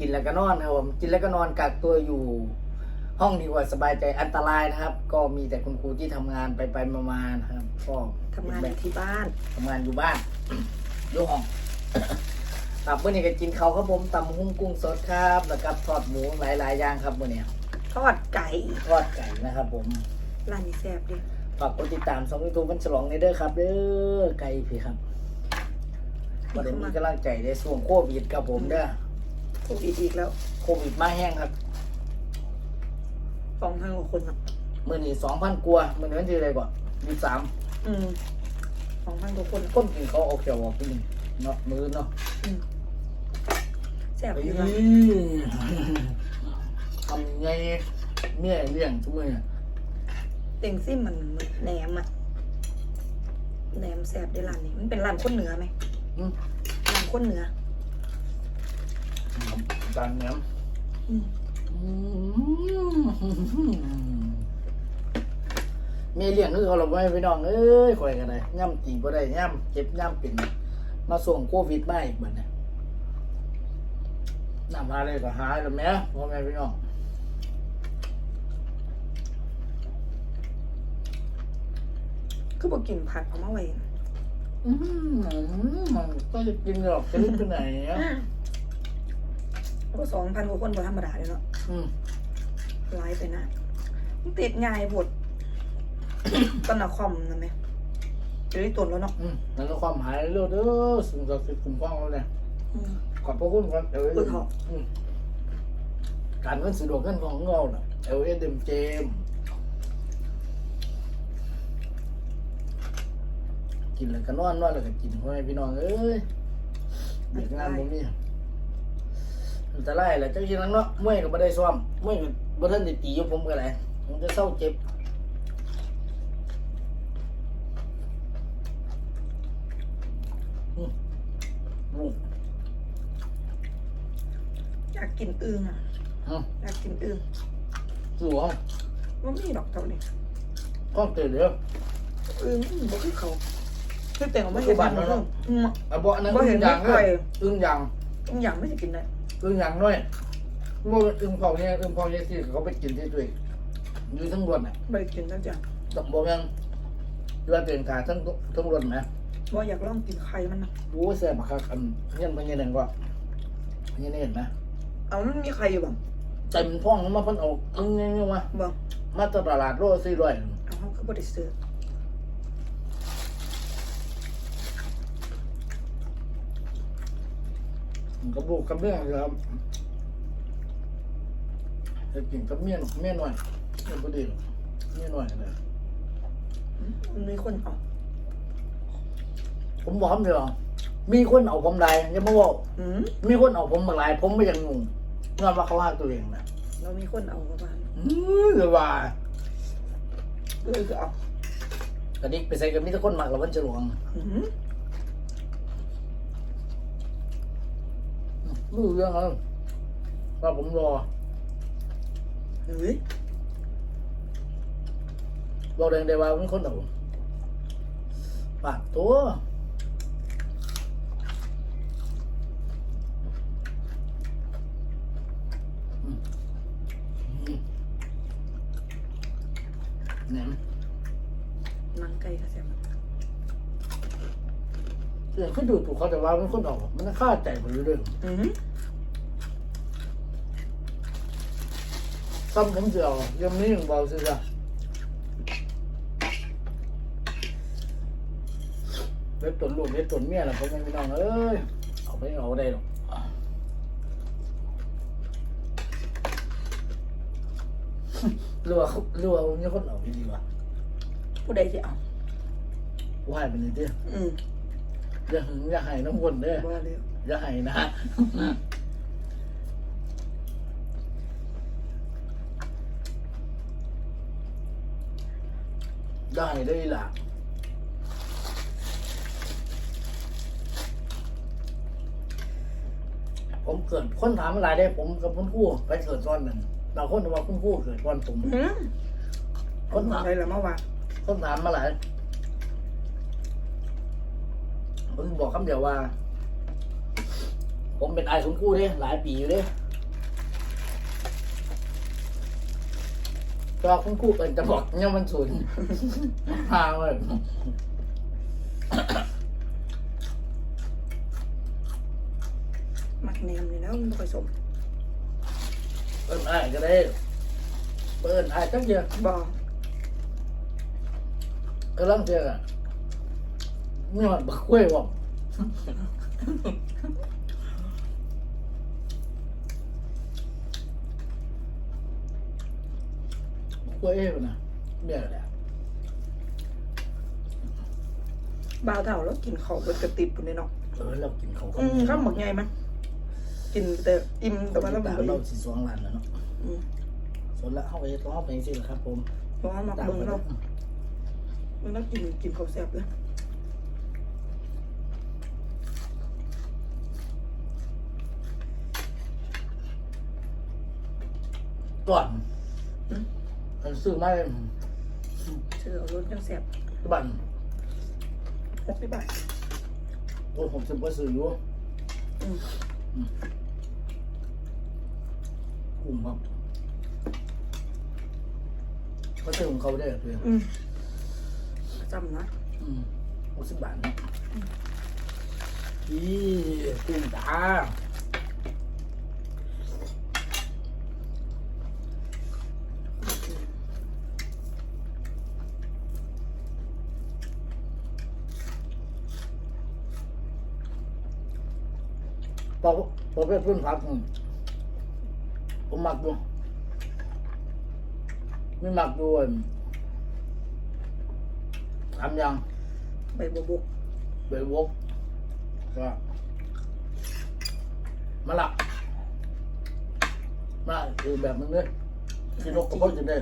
กินแล้วก็นอนครับผมกินแล้วก็นอนกักตัวอยู่ ห้องดีกว่าสบายใจอันตรายนะครับ ก็มีแต่คุณครูที่ทำงานไปไปๆมาๆนะครับก็ทำงานอยู่ที่บ้าน ทำงานอยู่บ้าน อยู่ห้องตับเมื่อนี้ก็กินเขาวครับผมตำหุ้งกุ้งสดครับแล้วก็ทอดหมูหลายๆอย่างครับมื่อนี้ทอดไก่ทอดไก่นะครับ ผมร้านนี้แซ่บดิฝากกดติดตามช่องยูทูบมันฉลองในเด้อครับเด้อไก่พี่ครับวันนี้มีกำลังใจในช่วงโควิดครับผมเด้อโค วิดอีกแล้วโควิดมาแห้งครับสองพันกว่าคนอะ มื่อนี้สองพันกว่ามื่อนี้วันที่อะไรก่อนยี่สามอืมสองพันกว่าคนคนกินเขาเอาเขียวออกไปหนึ่งเนาะมือเนาะอืมแซ่บอือยู่ละมทำไงเนี่ยเลี้ยงทุกมื้อเนี่ยเต็งซิมมันแหนมอะแหนมแซ่บได้ร้านนี้ มันเป็นร้านคนเหนือไหมอืมร้านคนเหนือ จานเนี้ยอืมมีเลี้ยงคือเขาเราไว้พี่น้องเอ้ยคอยกันเลยย่ำตีบ่ได้ย่ำเจ็บย่ำเป็น มาส่งโควิดมาอีกบัดเนี่ยน้ำมาเลยก็หายแล้วแม่พ่อแม่พี่น้องคือบอกกินผักเอามาไว้อื้อหือมันก็จะกินหรอกจะรีบไปไหนอะ ก็สองพันกว่าคนบ่ธรรมดาเลยเนาะอืมไลฟ์ไปนะมันติดง่ายบทตอนหนักคอมนั่นไหมจะได้ตนแล้วเนาะอืมแล้วก็ความหายเร็วเด้อสิ่งศักดิ์สิทธิ์คุ้มครองเราเนี่ยอืม ขอบพระคุณครับเอลคุณเหรออืมการเงินสะดวกเงินของเราเนาะเอลเอเดมเจมกินแล้วก็นอนนอนแล้วก็กินพ่อแม่พี่น้องเอ้ยเด็กงานผมนี่ อันตรายแหละเจ้าชินังเนาะเมื่อยก็ไม่ได้ซ้อมเมื่อยก็บ่ทันได้ตีอยู่ผมก็เลยผมจะเศร้าเจ็บอืมอืมอยากกินอึ่งอะอืมอยากกินอึ่งหลวงว่ามีดอกเท่านี้ก้อนเตยเดียวอึ่งบ่คือเขาคือแต่งออกมาเห็นมันก็อืมอะบ่อันนั้นบ่เห็อึ้นงยางไม่เลค่อยยอึ้งยางทุกอย่างไม่ได้กินได้ อึ้งยางด้วยบ่อึ้งเผาเนี่ยอึ้งเผาเนี่ยที่เขาไปกินที่ด้วยอยู่ทั้งรถน่ะไม่ได้กินทั้งอย่างต้องบอกยังเรือเตียงขาทั้งทั้งรถไหมว่าอยากลองกินไข่มันนะโอ้แซ่บมากครับอันเงี้ยมันเงี้ยหนึ่งก็เงี้ยนี่เห็นไหมเอามันมีไข่อยู่บ้างเต็มท้องมาเพิ่นเอาอึ้งเงี้ยมาบ้างมาตลาดโลสี่ร้อยเอาเขาก็บริสุทธิ์ กระบุกกระเบี้ยงครับจะกินกับเมี่ยนเมี่ยนหน่อยเมี่ยนพอดีหรอกเมี่ยนหน่อยเลยมันมีคนเอาผมบอกคำเดียวมีคนเอาผมไลายอย่ามาบอกอืมมีคนเอาผมมาไลายผมไม่ยังงงงานว่าเขาว่าตัวเองนะเรามีคนเอาเข้ามาอือหรือว่าเออก็เอากระดิกไปใส่กับมิตรคนหมักแล้วมันจะหลวง อืม ไม่รู้เรื่องแล้วว่าผมรอเฮ้ยบอกเดงได้ว่าเป็นคนเอาปากตัวอืมอืมแหนมนังไก่ก็แซ่บเรื่ องเขาดูถูกเขาแต่ว่าเป็นคนเอามันฆ่าใจผมอยู่เรื่องอืมซ้ำผมเสียวยังนี้ยังเบาสิจ้ะเล็ดตนลูกเล็ดตนเมียล่ะผมยังไม่น้องเอ้ยเอาไปเอาได้หรอกหรือว่าเขาหรือว่ามีคนเอาดีๆวะผู้ใดจะเอากูให้ไปเลยดิอืม อย่าหึงอย่าให้น้ำวนเด้อบ่เลยอย่าให้นะ ได้ได้ล่ะ ผมเกิดคนถามมาหลายได้ ผมกับคุณครู่ไปเกิดตอนหนึ่งบางคนว่าคุณครู่เกิดตอนผมอืมคคนนถาม อะไรล่ะเมื่อวาน คนถามมาหลาย ผมบอกคำเดียวว่า ผมเป็นไอ้สมคู่เนี่ยหลายปีอยู่เด้จอคุ้มคู่เป็นจะบอกเนี่ยมันสุดพาเลยมักแหนมเลยแล้วมันผสมเปิ้นไอ้ก็ได้เปิ้นไอ้จังเยอะบอกก็ลังเดียอะ นี่มันบักกล้วยบอกบักกล้วยเอ้ยมันนะเนี่ยแหละบ่าวเฒ่าแล้วกินข้าวเบิดกระติบพุ่นนี่เนาะเออเรากินเขาวอืมข้าวหมกใหญ่มั้ยกินแต่อิ่มแต่ว่าเราบ่ตามได้เราสิสองล้านแล้วเนาะอืมส่วนละเข้าไปต้องเข้าไปสิละครับผม เพราะว่ามักตามเบิ่งไปเราเบิ่งเรากินกินข้าวแซ่บเลย ก่อนอืมมันซื้อมาชื่อเอารสจังแซ่บบัน60บาทตัวผมจะไปซื้ออยู่อืมกลุ่มครับเขาซื้อของเขาได้เพื่อนอืมจำนะอืมหกสิบบาทนะอีกุ้งตา พอพอเป็นเพื่อนพักอืมผมมักดูไม่มักดูอันทำยังใบบัวบกเบลวกก็มาละมาคือแบบมันเลยกินนกกระเพาะกินได้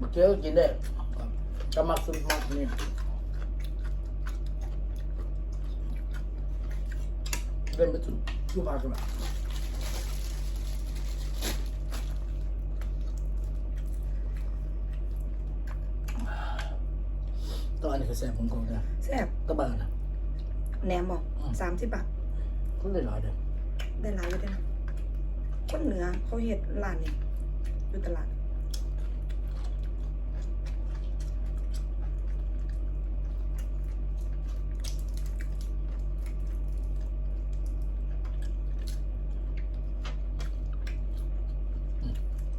มาเคี้ยวกินได้ก็มักสุดมักนี่ เล่นไปถึงทุกภาคกันละตอนนี้คือแซ่บผมคงจะแซ่บตะบานนะแหนมบ่อืม30บาทก็เลยหลายเด้อได้หลายอยู่เด้อนะคนเหนือเขาเฮ็ดร้านนี้อยู่ตลาด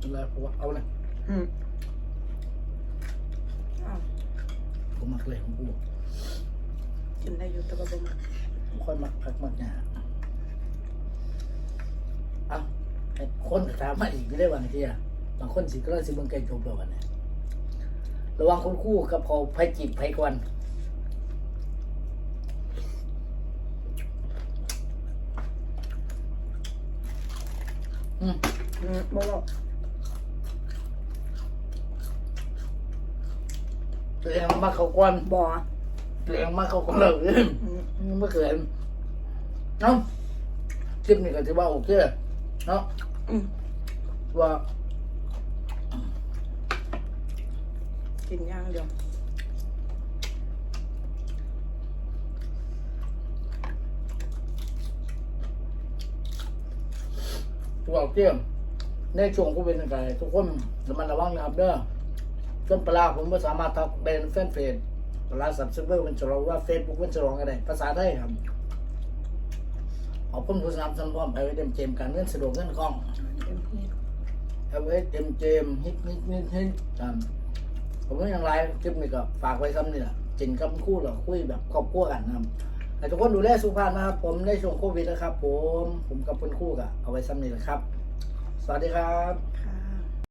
เป็นไรผมว่าเอาเลยอืมอ้าวผมมักเลยผมกูกินได้อยู่แต่ว่าบ่มักผมค่อยมักพักมักหยาเอ้าไอ้คนก็ถามมาอีกไม่ได้วันที่อะบางคนสิก็เลยสิเบิ่งไก่จบแล้ววันนี้ระวังคนคู่กับเขาไผจีบไผกวนอืมอืมบ่บอก ตัวเองมาเขากวนบ่ตัวเองมาเขากวนเลยอืมไม่เคยเนาะคลิปนี้ก็ถือว่าโอเคเนาะอืมว่ากินอย่างเดียวถือว่าโอเคในช่วงโควิดนี่ก็ให้ทุกคนระมัดระวังนะครับเด้อ ต้นปลาผมก็สามารถทักเป็นแฟนเพจปลาสับซิเวอร์เป็นจะรองว่าเฟซบุ๊กเป็นจะรองอะไรภาษาไทยครับขอบคุณผู้สนับสนุนพร้อมไปไว้เต็มเจมการเงินสะดวกเงินคล่องเต็มที่เอาไว้เต็มเจมฮิตฮิตฮิตฮิตครับผมก็ยังไลฟ์คลิปนี้ก็ฝากไว้ซ้ำนี่แหละจินกับคู่เราคุยแบบครอบครัวกันนะครับทุกคนดูแลสุขภาพนะครับ ผมในช่วงโควิดนะครับ ผมผมกับเพื่อนคู่กับเอาไว้ซ้ำนี่แหละครับ สวัสดีครับ